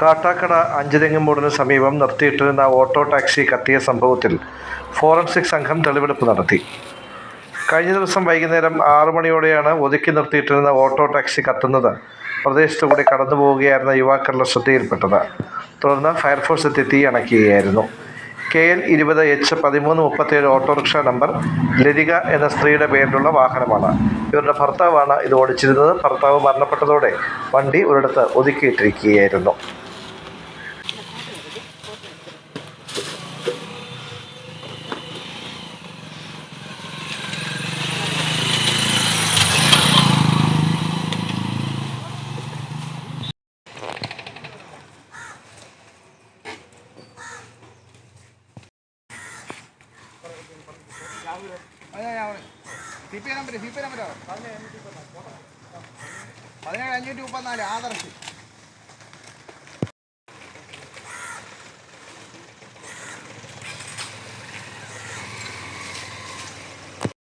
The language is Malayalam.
കാട്ടാക്കട അഞ്ചുതെങ്ങുംമൂടിന് സമീപം നിർത്തിയിട്ടിരുന്ന ഓട്ടോ ടാക്സി കത്തിയ സംഭവത്തിൽ ഫോറൻസിക് സംഘം തെളിവെടുപ്പ് നടത്തി. കഴിഞ്ഞ ദിവസം വൈകുന്നേരം ആറു മണിയോടെയാണ് ഒതുക്കി നിർത്തിയിട്ടിരുന്ന ഓട്ടോ ടാക്സി കത്തുന്നത് പ്രദേശത്തു കൂടി കടന്നു പോവുകയായിരുന്ന യുവാക്കളുടെ ശ്രദ്ധയിൽപ്പെട്ടത്. തുടർന്ന് ഫയർഫോഴ്സ് എത്തി തീ അണയ്ക്കുകയായിരുന്നു. കെ എൽ ഇരുപത് എച്ച് പതിമൂന്ന് മുപ്പത്തേഴ് ഓട്ടോറിക്ഷ നമ്പർ ലതിക എന്ന സ്ത്രീയുടെ പേരിലുള്ള വാഹനമാണ്. ഇവരുടെ ഭർത്താവാണ് ഇത് ഓടിച്ചിരുന്നത്. ഭർത്താവ് മരണപ്പെട്ടതോടെ വണ്ടി ഒരിടത്ത് ഒതുക്കിയിട്ടിരിക്കുകയായിരുന്നു. നമ്പർ പതിനേഴ് അഞ്ഞൂറ്റി മുപ്പത്തിനാല് ആദർശ്.